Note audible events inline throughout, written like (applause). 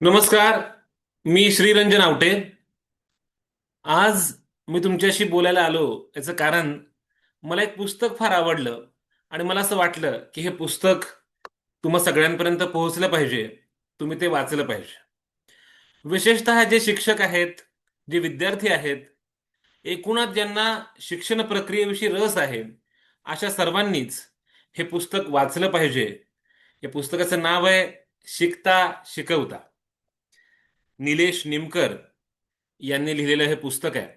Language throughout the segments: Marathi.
नमस्कार मी श्रीरंजन आवटे. आज मी तुमच्याशी बोलायला आलो याचं कारण मला एक पुस्तक फार आवडलं आणि मला असं वाटलं की हे पुस्तक तुम्हा सगळ्यांपर्यंत पोहोचलं पाहिजे तुम्ही ते वाचलं पाहिजे. विशेषतः जे शिक्षक आहेत जे विद्यार्थी आहेत एकूणात ज्यांना शिक्षण प्रक्रियेविषयी रस आहे अशा सर्वांनीच हे पुस्तक वाचलं पाहिजे. या पुस्तकाचं नाव आहे शिकता शिकवता. निलेश निमकर यांनी लिहिलेलं हे पुस्तक आहे.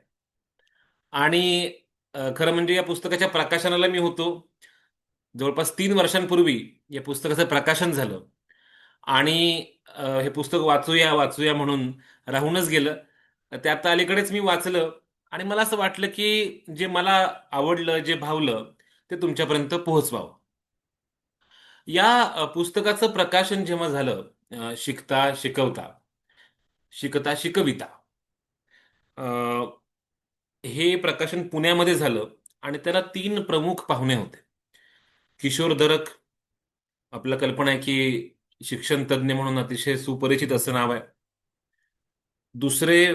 आणि खरं म्हणजे या पुस्तकाच्या प्रकाशनाला मी होतो. जवळपास तीन वर्षांपूर्वी या पुस्तकाचं प्रकाशन झालं. आणि हे पुस्तक वाचूया वाचूया म्हणून राहूनच गेलं. आता अलीकडेच मी वाचलं आणि मला असं वाटलं की जे मला आवडलं जे भावलं ते तुमच्यापर्यंत पोहोचवावं. या पुस्तकाचं प्रकाशन जेव्हा झालं शिकता शिकवता शिकता शिकविता. हे प्रकाशन पुण्यामध्ये झालं आणि त्याला तीन प्रमुख पाहुणे होते. किशोर दरक आपलं कल्पना आहे की शिक्षण तज्ज्ञ म्हणून अतिशय सुपरिचित असं नाव आहे. दुसरे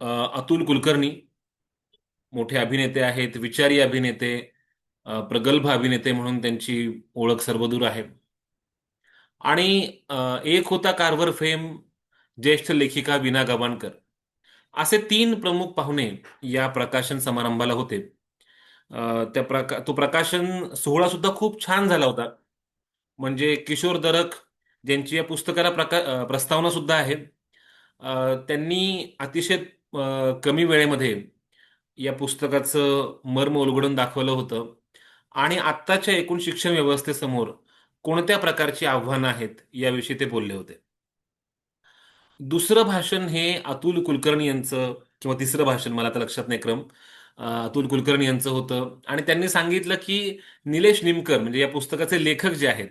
अतुल कुलकर्णी मोठे अभिनेते आहेत विचारी अभिनेते प्रगल्भ अभिनेते म्हणून त्यांची ओळख सर्वदूर आहे. आणि एक होता कार्वर फेम ज्येष्ठ लेखिका विना गवाणकर. असे तीन प्रमुख पाहुणे या प्रकाशन समारंभाला होते. त्या प्रका तो प्रकाशन सोहळा सुद्धा खूप छान झाला होता. म्हणजे किशोर दरक ज्यांची या पुस्तकाला प्रका प्रस्तावना सुद्धा आहे. त्यांनी अतिशय कमी वेळेमध्ये या पुस्तकाचं मर्म उलगडून दाखवलं होतं. आणि आत्ताच्या एकूण शिक्षण व्यवस्थेसमोर कोणत्या प्रकारची आव्हानं आहेत याविषयी ते बोलले होते. दुसरं भाषण हे अतुल कुलकर्णी यांचं किंवा तिसरं भाषण मला आता लक्षात नाही क्रम अतुल कुलकर्णी यांचं होतं. आणि त्यांनी सांगितलं की निलेश निमकर म्हणजे या पुस्तकाचे लेखक जे आहेत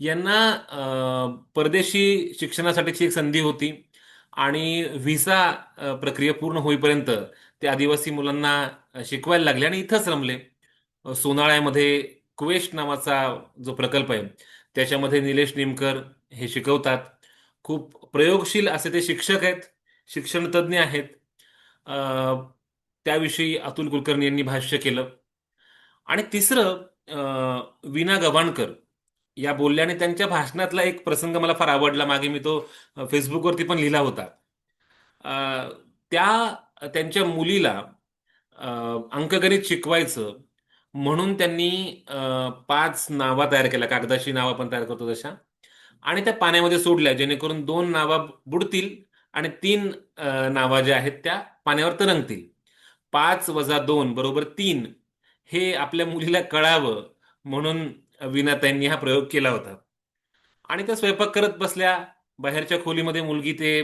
यांना परदेशी शिक्षणासाठीची एक संधी होती आणि व्हिसा प्रक्रिया पूर्ण होईपर्यंत ते आदिवासी मुलांना शिकवायला लागले आणि इथंच रमले. सोनाळ्यामध्ये क्वेस्ट नावाचा जो प्रकल्प आहे त्याच्यामध्ये निलेश निमकर हे शिकवतात. खूप प्रयोगशील असे ते शिक्षक आहेत शिक्षण तज्ज्ञ आहेत त्याविषयी अतुल कुलकर्णी यांनी भाष्य केलं. आणि तिसरं विना वीणा गवाणकर या बोलल्याने त्यांच्या भाषणातला एक प्रसंग मला फार आवडला. मागे मी तो फेसबुकवरती पण लिहिला होता. त्या त्यांच्या मुलीला अंकगणित शिकवायचं म्हणून त्यांनी पाच नावा तयार केल्या. कागदाशी नावं आपण तयार करतो तशा. आणि त्या पाण्यामध्ये सोडल्या जेणेकरून दोन नावा बुडतील आणि तीन नावा ज्या आहेत त्या पाण्यावर तरंगतील. पाच वजा दोन बरोबर तीन हे आपल्या मुलीला कळावं म्हणून विनाताईंनी हा प्रयोग केला होता. आणि त्या स्वयंपाक करत बसल्या बाहेरच्या खोलीमध्ये मुलगी ते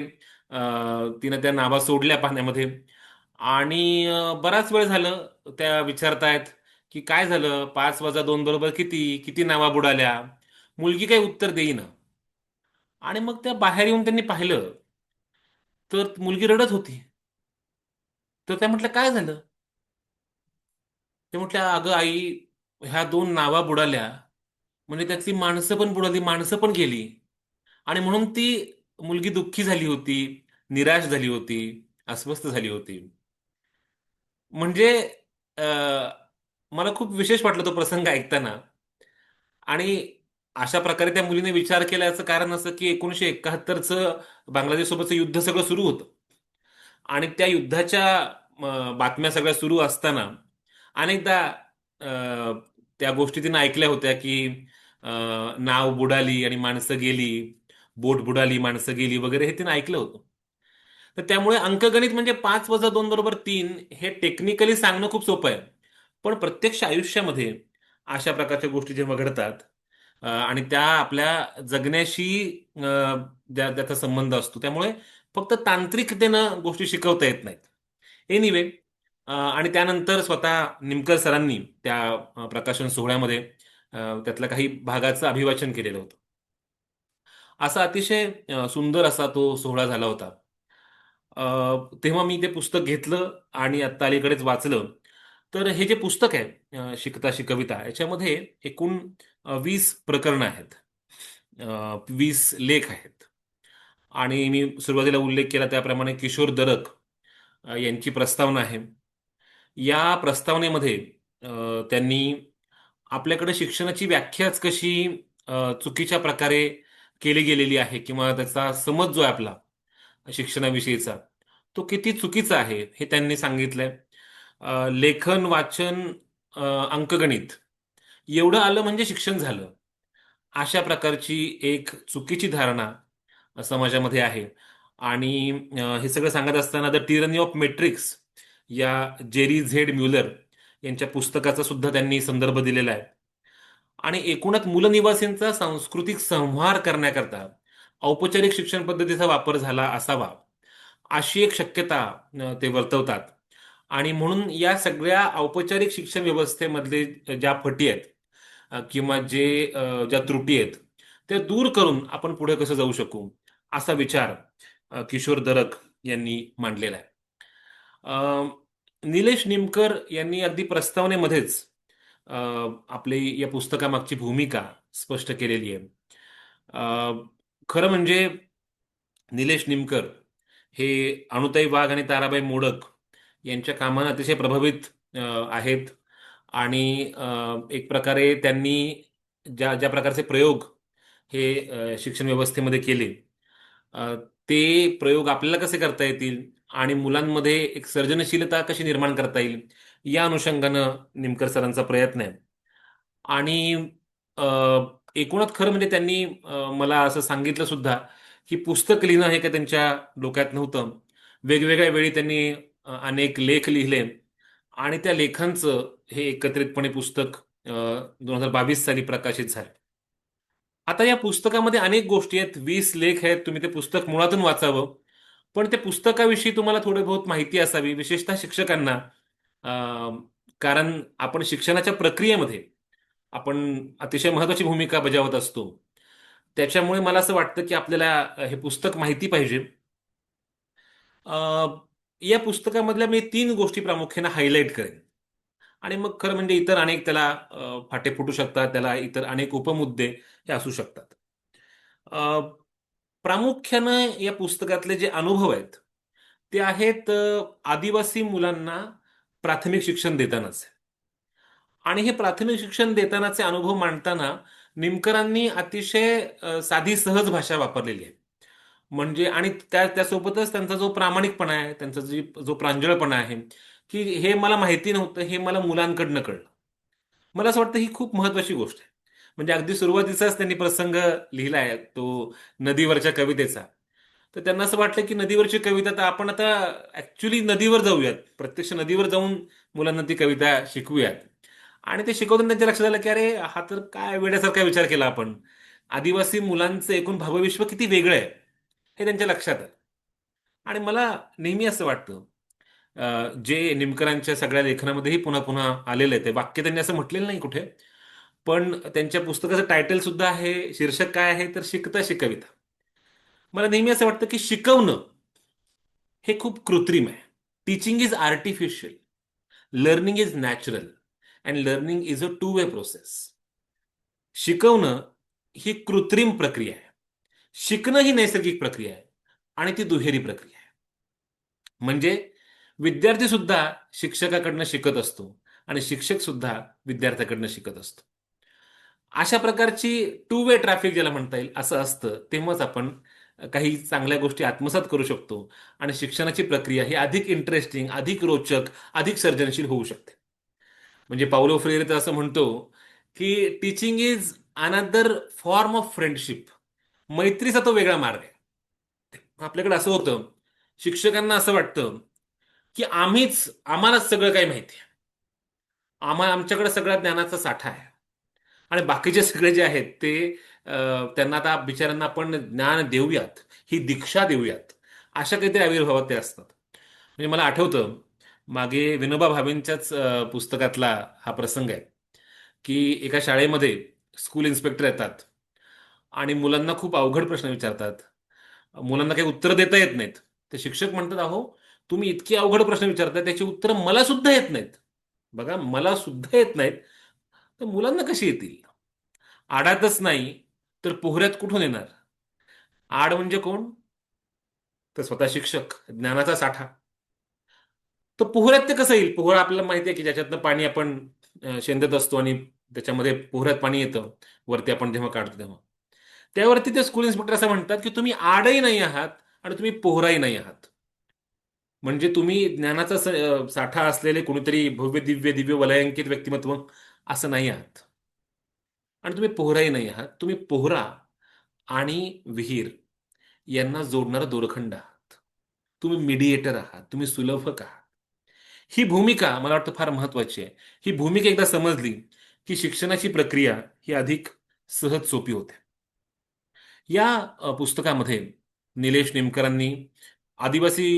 तिनं त्या नावा सोडल्या पाण्यामध्ये. आणि बराच वेळ झालं त्या विचारतायत की काय झालं? पाच वजा दोन बरोबर किती? किती नावा बुडाल्या? मुलगी काही उत्तर देईना. आणि मग त्या बाहेर येऊन त्यांनी पाहिलं तर मुलगी रडत होती. तर त्या म्हटलं काय झालं? ते म्हटल्या अगं आई ह्या दोन नावा बुडाल्या. म्हणजे त्यातली माणसं पण बुडाली माणसं पण गेली. आणि म्हणून ती मुलगी दुःखी झाली होती निराश झाली होती अस्वस्थ झाली होती. म्हणजे मला खूप विशेष वाटलं तो प्रसंग ऐकताना. आणि अशा प्रकारे त्या मुलीने विचार केल्याचं कारण असं की एकोणीशे एकाहत्तरचं बांगलादेशसोबतचं युद्ध सगळं सुरू होतं. आणि त्या युद्धाच्या बातम्या सगळ्या सुरू असताना अनेकदा त्या गोष्टी तिने ऐकल्या होत्या की नाव बुडाली आणि माणसं गेली बोट बुडाली माणसं गेली वगैरे हे तिने ऐकलं होतं. तर त्यामुळे अंकगणित म्हणजे पाच वजा दोन बरोबर तीन हे टेक्निकली सांगणं खूप सोपं आहे. पण प्रत्यक्ष आयुष्यामध्ये अशा प्रकारच्या गोष्टी जेव्हा घडतात आणि त्या आपल्या जगण्याशी त्याचा संबंध असतो. त्यामुळे फक्त तांत्रिकतेनं गोष्टी शिकवता येत नाहीत. एनिवे आणि त्यानंतर स्वतः निमकर सरांनी त्या प्रकाशन सोहळ्यामध्ये त्यातल्या काही भागाचं अभिवाचन केलेलं होतं. असा अतिशय सुंदर असा तो सोहळा झाला होता. तेव्हा मी ते पुस्तक घेतलं आणि आत्ता अलीकडेच वाचलं. तर हे जे पुस्तक आहे शिकता शिकविता याच्यामध्ये एकूण वीस प्रकरणं आहेत. वीस लेख आहेत. आणि मी सुरुवातीला उल्लेख केला त्याप्रमाणे किशोर दरक यांची प्रस्तावना आहे. या प्रस्तावनेमध्ये त्यांनी आपल्याकडे शिक्षणाची व्याख्याच कशी चुकीच्या प्रकारे केली गेलेली आहे किंवा त्याचा समज जो आहे आपला शिक्षणाविषयीचा तो किती चुकीचा आहे हे त्यांनी सांगितलंय. लेखन वाचन अंकगणित एवढं आलं म्हणजे शिक्षण झालं. अशा प्रकारची एक चुकीची धारणा समाजामध्ये आहे. आणि हे सगळं सांगत असताना द टिरनी ऑफ मेट्रिक्स या जेरी झेड म्युलर यांच्या पुस्तकाचा सुद्धा त्यांनी संदर्भ दिलेला आहे. आणि एकूणच मूलनिवासींचा सांस्कृतिक संहार करण्याकरता औपचारिक शिक्षण पद्धतीचा वापर झाला असावा अशी एक शक्यता ते वर्तवतात. आणि म्हणून या सगळ्या औपचारिक शिक्षण व्यवस्थेमधले ज्या फटी आहेत किंवा जे ज्या त्रुटी आहेत त्या दूर करून आपण पुढे कसं जाऊ शकू असा विचार किशोर दरक यांनी मांडलेला आहे. निलेश निमकर यांनी अगदी प्रस्तावनेमध्येच आपली या पुस्तकामागची भूमिका स्पष्ट केलेली आहे. खरं म्हणजे निलेश निमकर हे अणुताई वाघ आणि ताराबाई मोडक यांच्या कामानं अतिशय प्रभावित आहेत. आणि एक प्रकारे त्यांनी ज्या ज्या प्रकारचे प्रयोग हे शिक्षण व्यवस्थेमध्ये केले ते प्रयोग आपल्याला कसे करता येतील आणि मुलांमध्ये एक सर्जनशीलता कशी निर्माण करता येईल या अनुषंगानं निमकर सरांचा प्रयत्न आहे. आणि एकूणच खरं म्हणजे त्यांनी मला असं सांगितलं सुद्धा की पुस्तक लिहिणं हे काही त्यांच्या डोक्यात नव्हतं. वेगवेगळ्या वेळी त्यांनी अनेक लेख लिहिले. आणि त्या लेखांचं हे एकत्रितपणे पुस्तक दोन हजार बावीस साली प्रकाशित झालं. आता या पुस्तकामध्ये अनेक गोष्टी आहेत. वीस लेख आहेत. तुम्ही ते पुस्तक मुळातून वाचावं. पण त्या पुस्तकाविषयी तुम्हाला थोडे बहुत माहिती असावी विशेषतः शिक्षकांना. कारण आपण शिक्षणाच्या प्रक्रियेमध्ये आपण अतिशय महत्वाची भूमिका बजावत असतो. त्याच्यामुळे मला असं वाटतं की आपल्याला हे पुस्तक माहिती पाहिजे. अं, या पुस्तकामधल्या मी तीन गोष्टी प्रामुख्याने हायलाईट करेन. आणि मग खरं म्हणजे इतर अनेक त्याला फाटे फुटू शकतात त्याला इतर अनेक उपमुद्दे हे असू शकतात. प्रामुख्यानं या पुस्तकातले जे अनुभव आहेत ते आहेत आदिवासी मुलांना प्राथमिक शिक्षण देतानाच. आणि हे प्राथमिक शिक्षण देतानाचे अनुभव मांडताना निमकरांनी अतिशय साधी सहज भाषा वापरलेली आहे. म्हणजे आणि त्या त्यासोबतच त्यांचा जो प्रामाणिकपणा आहे त्यांचा जी जो प्रांजळपणा आहे की हे मला माहिती नव्हतं हे मला मुलांकडनं कळलं. मला असं वाटतं ही खूप महत्वाची गोष्ट आहे. म्हणजे अगदी सुरुवातीचाच त्यांनी प्रसंग लिहिला आहे तो नदीवरच्या कवितेचा. तर त्यांना असं वाटलं की नदीवरची कविता तर आपण आता ऍक्च्युली नदीवर जाऊयात. प्रत्यक्ष नदीवर जाऊन मुलांना ती कविता शिकवूयात. आणि ते शिकवताना त्यांच्या लक्षात आलं की अरे हा तर काय वेड्यासारखा विचार केला आपण. आदिवासी मुलांचं एकूण भावविश्व किती वेगळं आहे. हे त्यांच्या लक्षात आलं. आणि मला नेहमी असं वाटतं जे निमकरांच्या सगळ्या लेखनामध्येही पुन्हा पुन्हा आलेलं आहे ते वाक्य त्यांनी असं म्हटलेलं नाही कुठे पण त्यांच्या पुस्तकाचं टायटल सुद्धा आहे शीर्षक काय आहे तर शिकता शिकविता. मला नेहमी असं वाटतं की शिकवणं हे खूप कृत्रिम आहे. Teaching is artificial learning is natural and learning is a two way process शिकवणं ही कृत्रिम प्रक्रिया आहे. शिकणं ही नैसर्गिक प्रक्रिया आहे आणि ती दुहेरी प्रक्रिया आहे. म्हणजे विद्यार्थी सुद्धा शिक्षकाकडनं शिकत असतो आणि शिक्षक सुद्धा विद्यार्थ्याकडनं शिकत असतो. अशा प्रकारची टू वे ट्रॅफिक ज्याला म्हणता येईल असं असतं तेव्हाच आपण काही चांगल्या गोष्टी आत्मसात करू शकतो आणि शिक्षणाची प्रक्रिया ही अधिक इंटरेस्टिंग अधिक रोचक अधिक सर्जनशील होऊ शकते. म्हणजे पावलो फ्रेरे तर असं म्हणतो की teaching is another form of friendship मैत्रीचा तो वेगळा मार्ग आहे. आपल्याकडे असं होतं शिक्षकांना असं वाटतं की आम्हीच आम्हालाच सगळं काही माहिती आहे. आम्हा आमच्याकडे सगळ्या ज्ञानाचा साठा आहे. आणि बाकीचे सगळे जे आहेत ते त्यांना आता बिचाऱ्यांना आपण ज्ञान देऊयात ही दीक्षा देऊयात अशा काहीतरी आविर्भावात ते असतात. म्हणजे मला आठवतं मागे विनोबा भावेंच्याच पुस्तकातला हा प्रसंग आहे की एका शाळेमध्ये स्कूल इन्स्पेक्टर येतात. आणि मुलांना खूप अवघड प्रश्न विचारतात. मुलांना काही उत्तर देता येत नाहीत. ते शिक्षक म्हणतात अहो तुम्ही इतकी अवघड प्रश्न विचारताय त्याची उत्तरं मला सुद्धा येत नाहीत. बघा मला सुद्धा येत नाहीत. तर मुलांना कशी येतील? आडातच नाही तर पोहऱ्यात कुठून येणार? आड म्हणजे कोण? तर स्वतः शिक्षक ज्ञानाचा साठा. तर पोहऱ्यात ते कसं येईल? पोहरा आपल्याला माहिती आहे की ज्याच्यातनं पाणी आपण शेंदत असतो आणि त्याच्यामध्ये पोहऱ्यात पाणी येतं. वरती आपण जेव्हा काढतो तेव्हा. त्यावरती ते स्कूल इन्स्पेक्टर असं म्हणतात की तुम्ही आडही नाही आहात आणि तुम्ही पोहराही नाही आहात. म्हणजे तुम्ही ज्ञानाचा स- साठा असलेले कोणीतरी भव्य दिव्य दिव्य वलयांकित व्यक्तिमत्व असं नाही आहात. आणि तुम्ही पोहराही नाही आहात. तुम्ही पोहरा आणि विहीर यांना जोडणारा दोरखंड आहात. तुम्ही मिडिएटर आहात. तुम्ही सुलभक आहात. ही भूमिका मला वाटतं फार महत्वाची आहे. ही भूमिका एकदा समजली की शिक्षणाची प्रक्रिया ही अधिक सहज सोपी होते. या पुस्तकामध्ये निलेश निमकरांनी आदिवासी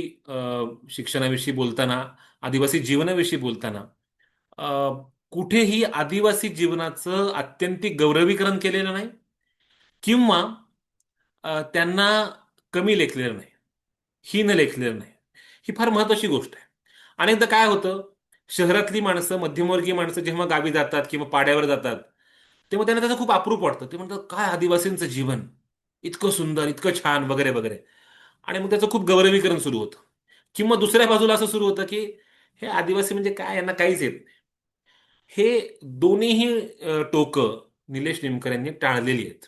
शिक्षणाविषयी बोलताना आदिवासी जीवनाविषयी बोलताना कुठेही आदिवासी जीवनाचं आत्यंतिक गौरवीकरण केलेलं नाही किंवा त्यांना कमी लेखलेलं नाही हीन लेखलेलं नाही. ही फार महत्वाची गोष्ट आहे. अनेकदा काय होतं शहरातली माणसं मध्यमवर्गीय माणसं जेव्हा गावी जातात किंवा पाड्यावर जातात तेव्हा त्यांना त्याचं खूप अप्रूप वाटतं. ते म्हणतात काय आदिवासींचं जीवन? इतकं सुंदर इतकं छान वगैरे वगैरे. आणि मग त्याचं खूप गौरवीकरण सुरू होतं. किंवा दुसऱ्या बाजूला असं सुरू होतं की हे आदिवासी म्हणजे काय? यांना काहीच येत नाही. हे दोन्हीही टोकं निलेश निमकर यांनी टाळलेली आहेत.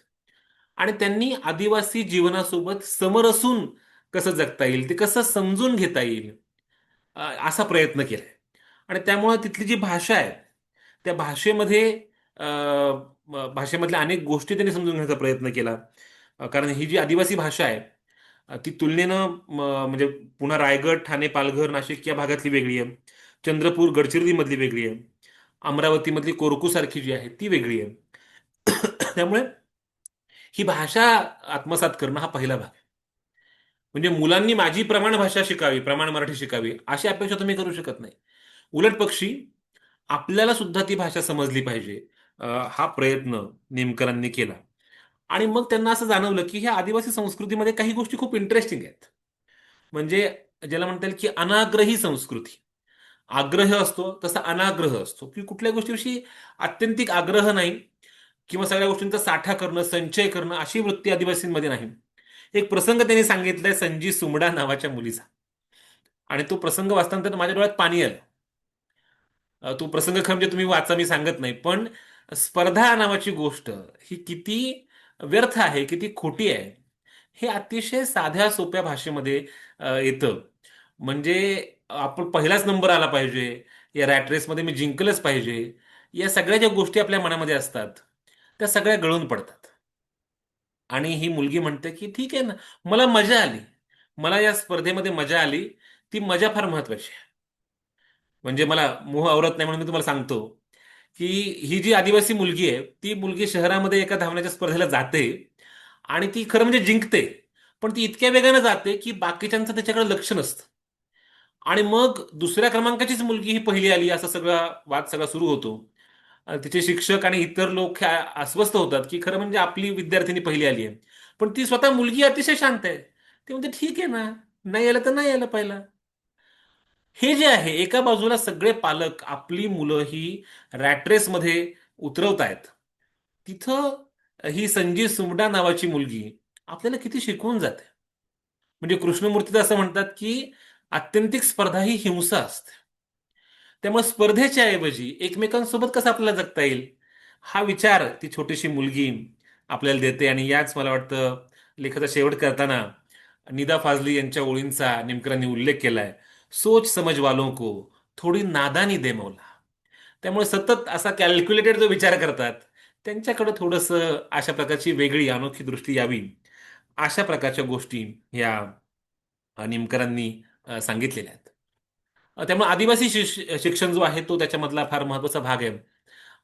आणि त्यांनी आदिवासी जीवनासोबत समरसून कसं जगता येईल ते कसं समजून घेता येईल असा प्रयत्न केलाय. आणि त्यामुळे तिथली जी भाषा आहे त्या भाषेमध्ये भाषेमधल्या अनेक गोष्टी त्यांनी समजून घेण्याचा प्रयत्न केला. कारण ही जी आदिवासी भाषा आहे ती तुलनेनं म्हणजे पुन्हा रायगड ठाणे पालघर नाशिक या भागातली वेगळी आहे. चंद्रपूर गडचिरोलीमधली वेगळी आहे. अमरावतीमधली कोरकूसारखी जी आहे ती वेगळी आहे. (coughs) त्यामुळे ही भाषा आत्मसात करणं हा पहिला भाग. आहे म्हणजे मुलांनी माझी प्रमाण भाषा शिकावी प्रमाण मराठी शिकावी अशी अपेक्षा तुम्ही करू शकत नाही. उलट पक्षी आपल्याला सुद्धा ती भाषा समजली पाहिजे. हा प्रयत्न नेमकरांनी केला. आणि मग त्यांना असं जाणवलं की ह्या आदिवासी संस्कृतीमध्ये काही गोष्टी खूप इंटरेस्टिंग आहेत. म्हणजे ज्याला म्हणता येईल की अनाग्रही संस्कृती. आग्रह असतो तसा अनाग्रह असतो. की कुठल्या गोष्टीविषयी आत्यंतिक आग्रह नाही किंवा सगळ्या गोष्टींचा साठा करणं संचय करणं अशी वृत्ती आदिवासींमध्ये नाही. एक प्रसंग त्यांनी सांगितलाय संजी सुमडा नावाच्या मुलीचा. आणि तो प्रसंग वाचताना माझ्या डोळ्यात पाणी आलं. तो प्रसंग खरं म्हणजे तुम्ही वाचा मी सांगत नाही. पण स्पर्धा नावाची गोष्ट ही किती व्यर्थ आहे की ती खोटी आहे हे अतिशय साध्या सोप्या भाषेमध्ये येतं. म्हणजे आपण पहिलाच नंबर आला पाहिजे या रॅट रेसमध्ये मी जिंकलंच पाहिजे या सगळ्या ज्या गोष्टी आपल्या मनामध्ये असतात त्या सगळ्या गळून पडतात. आणि ही मुलगी म्हणते की ठीक आहे ना मला मजा आली. मला या स्पर्धेमध्ये मजा आली. ती मजा फार महत्वाची आहे. म्हणजे मला मोह आवरत नाही म्हणून मी तुम्हाला सांगतो की ही जी आदिवासी मुलगी आहे ती मुलगी शहरामध्ये एका धावण्याच्या स्पर्धेला जाते आणि ती खरं म्हणजे जिंकते पण ती इतक्या वेगानं जाते की बाकीच्यांचं त्याच्याकडे लक्ष नसतं. आणि मग दुसऱ्या क्रमांकाचीच मुलगी ही पहिली आली असा सगळा वाद सगळा सुरू होतो. तिचे शिक्षक आणि इतर लोक अस्वस्थ होतात की खरं म्हणजे आपली विद्यार्थिनी पहिली आली आहे. पण ती स्वतः मुलगी अतिशय शांत आहे. ती म्हणते ठीक आहे ना नाही आलं तर नाही आलं पहिला. हे जे आहे एका बाजूला सगळे पालक आपली मुलं ही रॅट उतरवत आहेत. तिथं ही संजीव सुमडा नावाची मुलगी आपल्याला किती शिकवून जाते. म्हणजे कृष्णमूर्ती असं म्हणतात की आत्यंतिक स्पर्धा ही हिंसा असते. त्यामुळे स्पर्धेच्या ऐवजी एकमेकांसोबत कसं आपल्याला जगता येईल? हा विचार ती छोटीशी मुलगी आपल्याला देते आणि याच मला वाटतं लेखाचा शेवट करताना निदा फाजली यांच्या ओळींचा नेमकरांनी उल्लेख केलाय. सोच समझ वालों को थोडी नादानी दे मौला. त्यामुळे सतत असा कॅल्क्युलेटेड जो विचार करतात त्यांच्याकडे थोडंसं अशा प्रकारची वेगळी अनोखी दृष्टी यावी. अशा प्रकारच्या गोष्टी या निमकरांनी सांगितलेल्या आहेत. त्यामुळे आदिवासी शिक्षण जो आहे तो त्याच्यामधला फार महत्त्वाचा भाग आहे.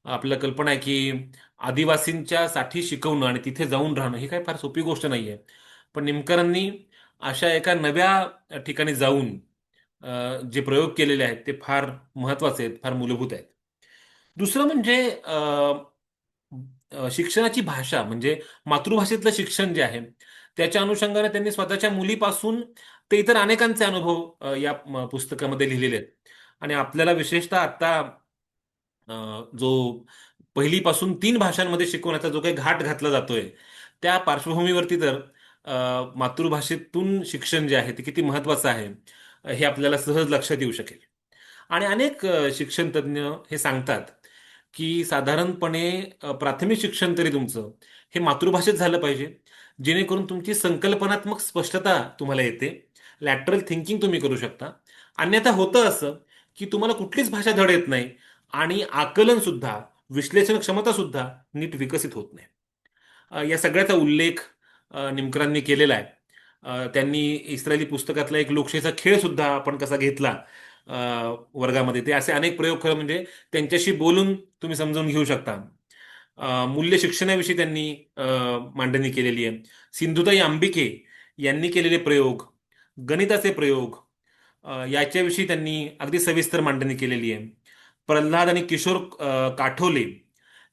आपलं कल्पना आहे की आदिवासींच्या साठी शिकवणं आणि तिथे जाऊन राहणं ही काही फार सोपी गोष्ट नाही आहे पण निमकरांनी अशा एका नव्या ठिकाणी जाऊन जे प्रयोग केलेले आहेत ते फार महत्त्वाचे आहेत फार मूलभूत आहेत. दुसरं म्हणजे शिक्षणाची भाषा म्हणजे मातृभाषेतलं शिक्षण जे आहे त्याच्या अनुषंगाने त्यांनी स्वतःच्या मुलीपासून ते इतर अनेकांचे अनुभव या पुस्तकामध्ये लिहिलेले आहेत. आणि आपल्याला विशेषतः आता जो पहिलीपासून तीन भाषांमध्ये शिकवण्याचा जो काही घाट घातला जातोय त्या पार्श्वभूमीवरती तर मातृभाषेतून शिक्षण जे आहे ते किती महत्वाचं आहे. हे आपल्याला सहज लक्षात येऊ शकेल. आणि अनेक शिक्षण तज्ज्ञ हे सांगतात की साधारणपणे प्राथमिक शिक्षण तरी तुमचं हे मातृभाषेत झालं पाहिजे जेणेकरून तुमची संकल्पनात्मक स्पष्टता तुम्हाला येते लॅटरल थिंकिंग तुम्ही करू शकता. अन्यथा होतं असं की तुम्हाला कुठलीच भाषा धड येत नाही आणि आकलन सुद्धा विश्लेषण क्षमता सुद्धा नीट विकसित होत नाही. या सगळ्याचा उल्लेख निमकरांनी केलेला आहे. त्यांनी इस्रायली पुस्तकातला एक लोकशाहीचा खेळ सुद्धा आपण कसा घेतला वर्गामध्ये. ते असे अनेक प्रयोग खरं म्हणजे त्यांच्याशी बोलून तुम्ही समजून घेऊ शकता. मूल्य शिक्षणाविषयी त्यांनी मांडणी केलेली आहे. सिंधुताई अंबिके यांनी केलेले प्रयोग गणिताचे प्रयोग याच्याविषयी त्यांनी अगदी सविस्तर मांडणी केलेली आहे. प्रल्हाद आणि किशोर काठोले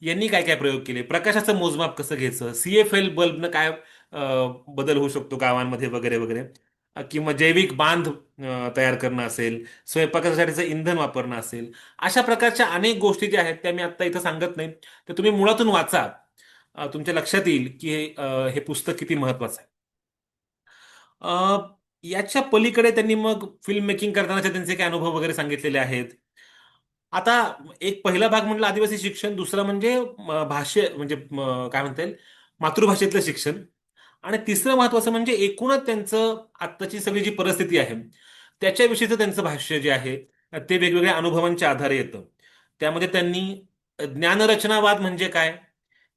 यांनी काय काय प्रयोग केले? प्रकाशाचं मोजमाप कसं घ्यायचं? सी एफ एल बल्बनं काय बदल होऊ शकतो गावांमध्ये वगैरे वगैरे. किंवा जैविक बांध तयार करणं असेल स्वयंपाकासाठीचं इंधन वापरणं असेल अशा प्रकारच्या अनेक गोष्टी ज्या आहेत त्या मी आत्ता इथं सांगत नाही. तर तुम्ही मुळातून वाचा. तुमच्या लक्षात येईल की हे पुस्तक किती महत्वाचं आहे. याच्या पलीकडे त्यांनी मग फिल्म मेकिंग करतानाचे त्यांचे काही अनुभव वगैरे सांगितलेले आहेत. आता एक पहिला भाग म्हटलं आदिवासी शिक्षण दुसरा म्हणजे भाषे म्हणजे काय म्हणता येईल? मातृभाषेतलं शिक्षण. आणि तिसरं महत्वाचं म्हणजे एकूणच त्यांचं आत्ताची सगळी जी परिस्थिती आहे त्याच्याविषयीचं त्यांचं भाष्य जे आहे ते वेगवेगळ्या अनुभवांच्या आधारे येतं. त्यामध्ये त्यांनी ज्ञानरचनावाद म्हणजे काय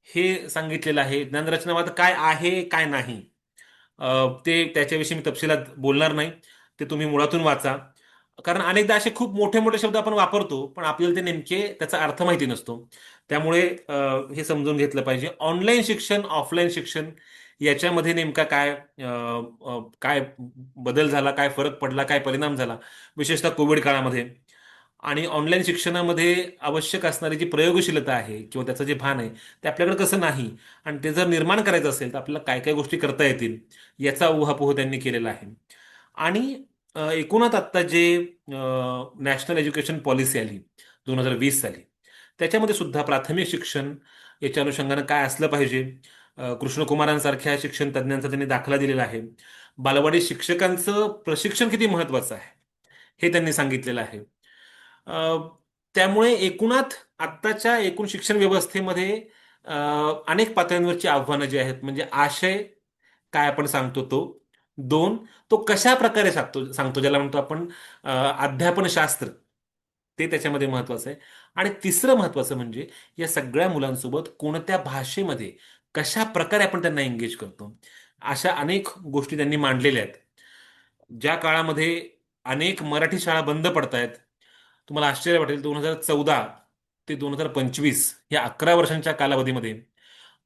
हे सांगितलेलं आहे. ज्ञानरचनावाद काय आहे काय नाही ते त्याच्याविषयी मी तपशिलात बोलणार नाही. ते तुम्ही मुळातून वाचा. कारण अनेकदा असे खूप मोठे मोठे शब्द आपण वापरतो पण आपल्याला ते नेमके त्याचा अर्थ माहिती नसतो. त्यामुळे हे समजून घेतलं पाहिजे. ऑनलाईन शिक्षण ऑफलाईन शिक्षण याच्यामध्ये नेमका काय काय बदल झाला काय फरक पडला काय परिणाम झाला विशेषतः कोविड काळामध्ये. आणि ऑनलाईन शिक्षणामध्ये आवश्यक असणारी जी प्रयोगशीलता आहे किंवा त्याचं जे भान आहे ते आपल्याकडे कसं नाही आणि ते जर निर्माण करायचं असेल तर आपल्याला काय काय गोष्टी करता येतील याचा उहापोह त्यांनी केलेला आहे. आणि एकूणात आत्ता जे नॅशनल एज्युकेशन पॉलिसी आली दोन हजार वीस साली त्याच्यामध्ये सुद्धा प्राथमिक शिक्षण याच्या अनुषंगानं काय असलं पाहिजे कृष्णकुमारांसारख्या शिक्षण तज्ज्ञांचा त्यांनी दाखला दिलेला आहे. बालवाडी शिक्षकांचं प्रशिक्षण किती महत्वाचं आहे? हे त्यांनी सांगितलेलं आहे. त्यामुळे एकूणात आत्ताच्या एकूण शिक्षण व्यवस्थेमध्ये अनेक पातळ्यांवरची आव्हानं जी आहेत म्हणजे आशय काय आपण सांगतो तो? दोन तो कशा प्रकारे सांगतो सांगतो ज्याला म्हणतो आपण अध्यापन अध्यापनशास्त्र. ते त्याच्यामध्ये महत्वाचं आहे. आणि तिसरं महत्वाचं म्हणजे या सगळ्या मुलांसोबत कोणत्या भाषेमध्ये कशा प्रकारे आपण त्यांना एंगेज करतो? अशा अनेक गोष्टी त्यांनी मांडलेल्या आहेत. ज्या काळामध्ये अनेक मराठी शाळा बंद पडत आहेत. तुम्हाला आश्चर्य वाटेल दोन हजार चौदा ते दोन हजार पंचवीस या अकरा वर्षांच्या कालावधीमध्ये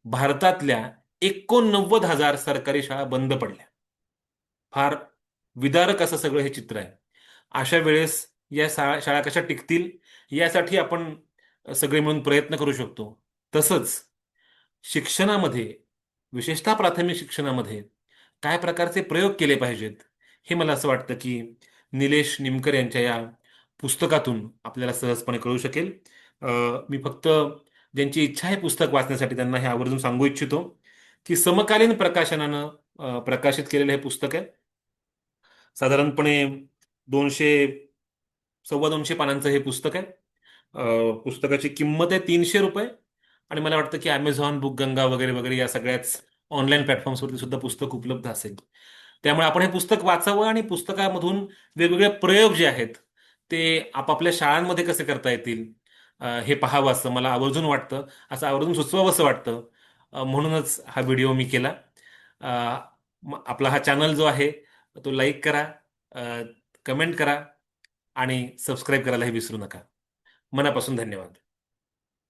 भारतातल्या एकोणनव्वद हजार सरकारी शाळा बंद पडल्या. फार विदारक असं सगळं हे चित्र आहे. अशा वेळेस या शाळा शाळा कशा टिकतील? यासाठी आपण सगळे मिळून प्रयत्न करू शकतो. तसंच शिक्षणामध्ये विशेषतः प्राथमिक शिक्षणामध्ये काय प्रकारचे प्रयोग केले पाहिजेत? हे मला असं वाटतं की निलेश निमकर यांच्या या पुस्तकातून आपल्याला सहजपणे कळू शकेल. मी फक्त ज्यांची इच्छा आहे पुस्तक वाचण्यासाठी त्यांना हे आवर्जून सांगू इच्छितो की समकालीन प्रकाशनानं प्रकाशित केलेलं हे पुस्तक आहे. साधारणपणे दोनशे सव्वा दोनशे पानांचं हे पुस्तक आहे. पुस्तकाची किंमत आहे तीनशे रुपये. आणि मला वाटतं की अमेझॉन बुक गंगा वगैरे वगैरे या सगळ्याच ऑनलाईन प्लॅटफॉर्म्सवरती सुद्धा पुस्तक उपलब्ध असेल. त्यामुळे आपण हे पुस्तक वाचावं आणि पुस्तकामधून वेगवेगळे प्रयोग जे आहेत ते आपापल्या शाळांमध्ये कसे करता येतील हे पाहावं असं मला आवर्जून वाटतं. असं आवर्जून सुचवावं असं वाटतं म्हणूनच हा व्हिडिओ मी केला. आपला हा चॅनल जो आहे तो लाईक करा कमेंट करा आणि सबस्क्राईब करायलाही विसरू नका. मनापासून धन्यवाद.